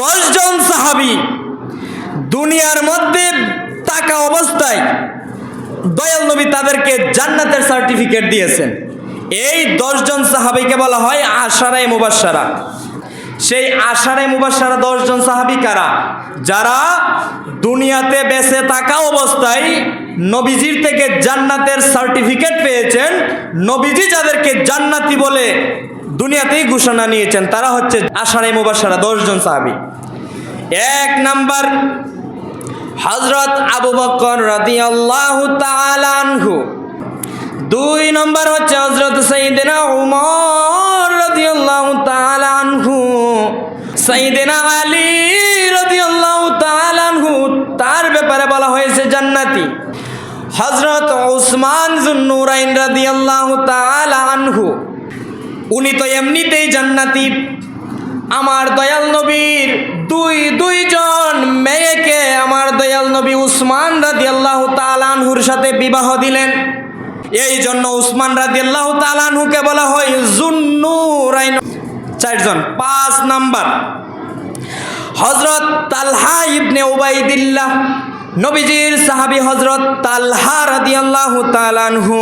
দশজন সাহাবি দুনিয়ার মধ্যে থাকা অবস্থায় দয়াল নবী তাদেরকে জান্নাতের সার্টিফিকেট দিয়েছেন। এই দশজন সাহাবিকে বলা হয় আশারায় মুবাসারা সেই আশারায় মুবাসারা দশজন সাহাবি কারা? যারা দুনিয়াতে বেঁচে থাকা অবস্থায় নবীজির থেকে জান্নাতের সার্টিফিকেট পেয়েছেন। নবীজি যাদেরকে জান্নাতি বলে দুনিয়াতেই ঘোষণা নিয়েছেন, তারা হচ্ছে আশারায় মুবাসারা, দশজন সাহাবি। এক নাম্বার হজরত আবু বকর রাদিয়াল্লাহু তাআলা আনহু। দুই নম্বর হচ্ছে হজরত সাইয়েদনা উমর রাদিয়াল্লাহু তাআলা আনহু। সাইয়েদনা আলী রাদিয়াল্লাহু তাআলা আনহু, তার ব্যাপারে বলা হয়েছে জান্নাতি। হজরত উসমান জুন্নুরাইন রাদিয়াল্লাহু তাআলা আনহু। উনি তো এমনিতেই জান্নাতি। আমার দয়াল নবীর দুই, দুইজন মেয়েকে আমার দয়াল নবী উসমান রাদি আল্লাহ তালানহুর সাথে বিবাহ দিলেন। এই জন্য উসমান রাদি আল্লাহ তালানহুকে বলা হয় জুন্নুরাইন। চারজন, পাঁচ নাম্বার। হজরত তালহা ইবনে উবাইদিল্লাহ নবীজির সাহাবি হজরত তালহা রাদিয়াল্লাহু তালানহু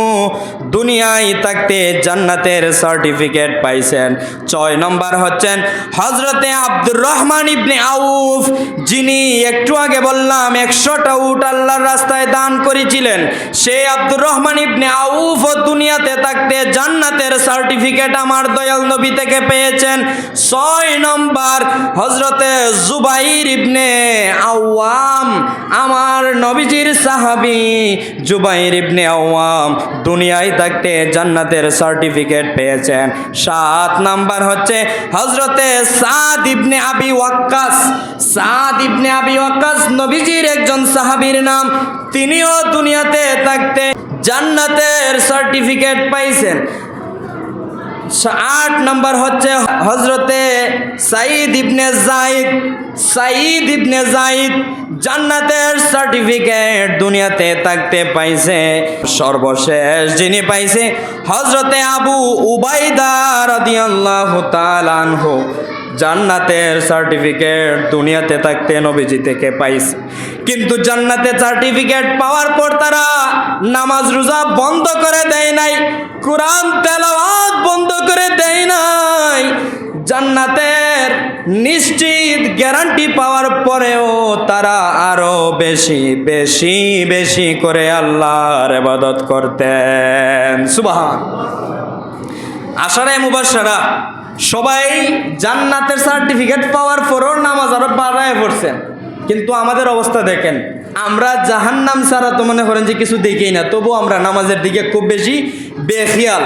দুনিয়ায় থাকতে জান্নাতের সার্টিফিকেট পাইছেন। ছয় নম্বর হচ্ছেন হজরতে আব্দুর রহমান ইবনে আউফ, যিনি একটু আগে বললাম একশোটা উট আল্লাহর রাস্তায় দান করেছিলেন। সে আব্দুর রহমান ইবনে আউফ ও দুনিয়াতে থাকতে জান্নাতের সার্টিফিকেট আমার দয়াল নবী থেকে পেয়েছেন। ছয় নম্বর হজরতে জুবাইর ইবনে আওয়াম, আমার নবীজির সাহাবি জুবাইর ইবনে আওয়াম দুনিয়ায় থাকতে জান্নাতের সার্টিফিকেট পেয়েছেন। সাত নাম্বার হচ্ছে হজরতে সাদ ইবনে আবি ওয়াক্কাস। সাদ ইবনে আবি ওয়াক্কাস নবীজির একজন সাহাবীর নাম। তিনিও দুনিয়াতে থাকতে জান্নাতের সার্টিফিকেট পাইছেন। আট নম্বর হচ্ছে হজরতে সাইদ ইবনে জাইদ সাইদ ইবনে জাইদ জান্নাতের সার্টিফিকেট দুনিয়াতে থাকতে পাইছে। সর্বশেষ যিনি পাইছে হজরতে আবু উবাইদা রাদিয়াল্লাহু তাআলা আনহু। জান্নাতের সার্টিফিকেট দুনিয়াতে থাকতে নবীজি থেকে পাইছে। কিন্তু জান্নাতে সার্টিফিকেট পাওয়ার পর তারা নামাজ রোজা বন্ধ করে দেয় নাই। কোরআন তেলাওয়াত নিশ্চিত গ্যারান্টি পাওয়ার পরেও তারা আরও বেশি বেশি বেশি করে আল্লাহর ইবাদত করতেন। সুবহান। আশারে মুবাসারা সবাই জান্নাতের সার্টিফিকেট পাওয়ার পরও নামাজ আরও বাড়ায় পড়ছেন কিন্তু আমাদের অবস্থা দেখেন, আমরা জাহান্নাম ছাড়া তো মনে করেন যে কিছু দেখেই না তবু আমরা নামাজের দিকে খুব বেশি বেখিয়াল।